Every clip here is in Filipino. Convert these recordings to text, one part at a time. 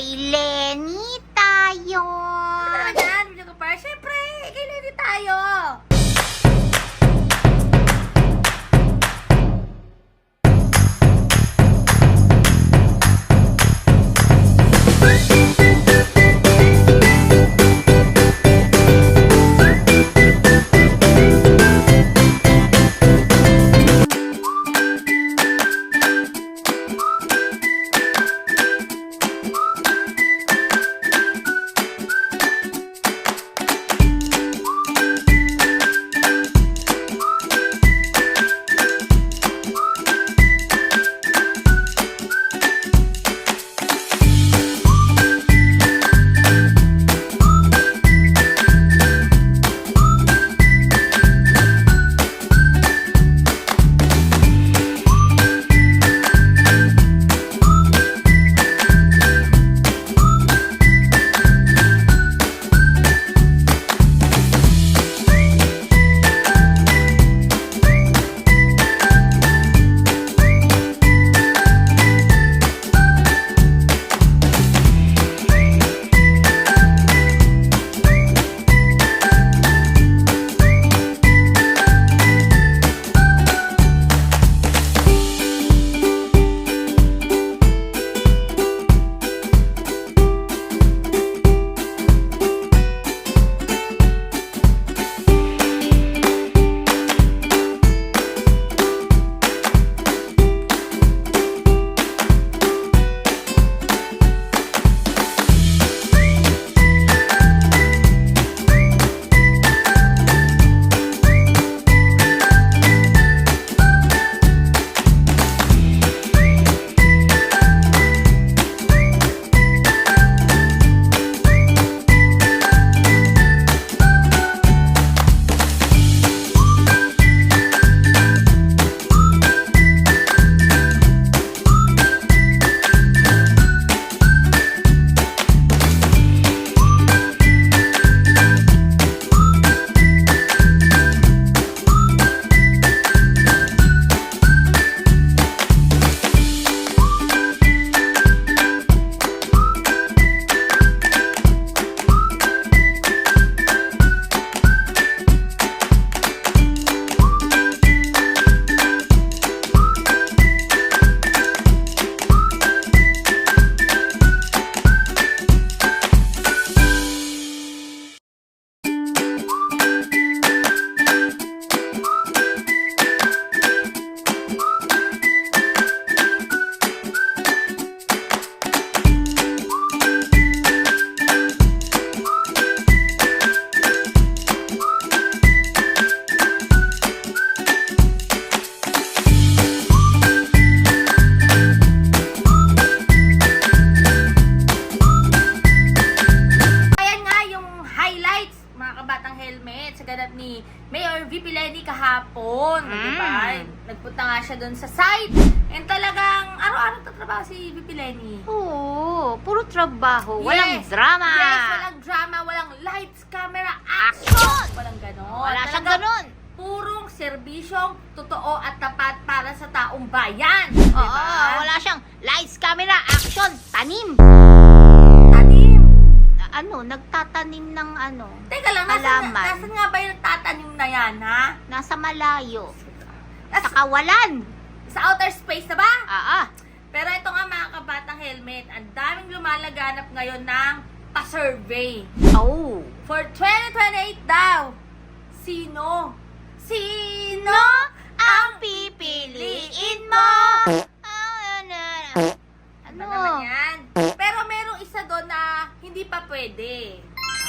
Kay Lenny tayo. Ano naman yan, video ka par? Siyempre, kay Lenny tayo. Kabatang helmet, sa ganap ni Mayor VP Lenny kahapon. Mm. Di ba? Nagpunta nga siya doon sa site. And talagang araw-araw tatrabaho si VP Lenny. Oo, puro trabaho. Walang Yes. drama. Yes, walang drama, walang lights, camera, action! Walang ganon. Wala siyang ganun. Purong serbisyong totoo at tapat para sa taong bayan. Oo, Diba? wala siyang lights, camera, action. Tanim. Ano, nagtatanim ng ano, Teka lang, nasan, Halaman. nasan nga ba yung tatanim na yan, ha? nasa malayo. Nas- Sa kawalan. sa outer space na ba? Ah, ah. Pero ito nga mga kabatang helmet, ang daming lumalaganap ngayon ng pa-survey. Oh. For 2028 daw, sino? Sino hindi pa pwede.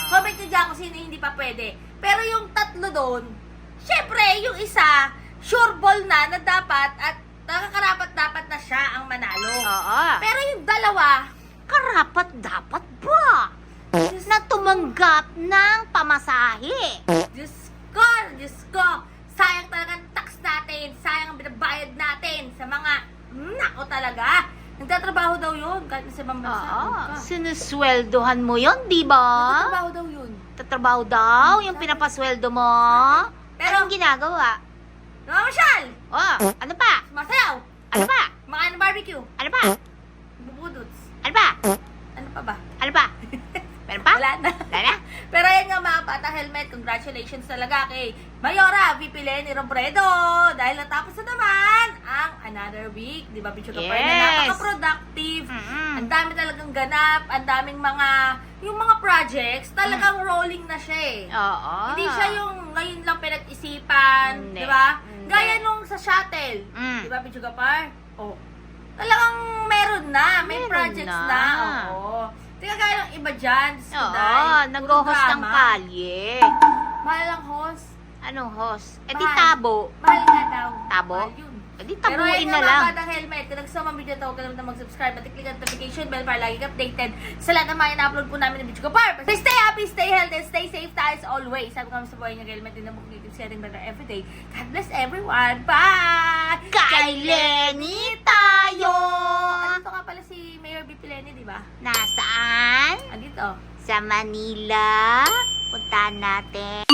Comment nyo dyan kung sino hindi pa pwede. Pero yung tatlo doon, syempre, yung isa, sure ball na na dapat at nakakarapat dapat na siya ang manalo. Oo. Pero yung dalawa, Karapat dapat ba? Na tumanggap ng pamasahe. Diyos ko, Diyos ko, sayang talaga ang tax natin, sayang ang binabayad natin sa mga, nako talaga, nagtatrabaho daw yun, kahit sa ibang bansa. Oo. Ka. Sinusweldohan mo yon, di ba? Nagtatrabaho daw yun. Tatrabaho daw, yung pinapasweldo mo. Pero- Anong ginagawa? Namamasyal! Oh, ano pa? Sumasayaw! Ano pa? Makain ng barbecue! Ano pa? Bubudots! Ano pa? Ano pa ba? wala na. Tara. Pero yan nga mga bata helmet, congratulations talaga kay Mayora, VP Lenny Robredo. Dahil natapos na naman ang another week, di ba, Bicho Kapar, na Yes. napaka-productive. Mm-mm. Ang dami talagang ganap, ang daming mga, yung mga projects, talagang rolling na siya eh. Oo. Hindi siya yung ngayon lang pinag-isipan, di ba? Gaya nung sa shuttle, Mm. di ba, Bicho Kapar? Oh. Talagang meron na, may Meron projects na. na. Tingnan kaya ng iba dyan, ko, Oo, nag-host ng kalye. Mahal ang host. Anong host? Eh di Mahal. tabo. Mahal nga daw. Tabo? Mahal yun. Eh di Pero tabuin ayun na lang. mga batang helmet, kung nagustuhan ang video ito, huwag kalimutan mag-subscribe at i-click ang notification bell para lagi updated sa lahat ng mga ina-upload po namin ng video ko. Par! Stay, happy, stay healthy, and stay safe tayo as always. Sabi kami sa buhay niyo, helmet din na bukli, keeps getting better every day. God bless everyone. Bye! Kay Lenny tayo! Andito nga pala si Mayor BP Lenny, di ba? Nasaan? Andito. Sa Manila. Puntahan natin.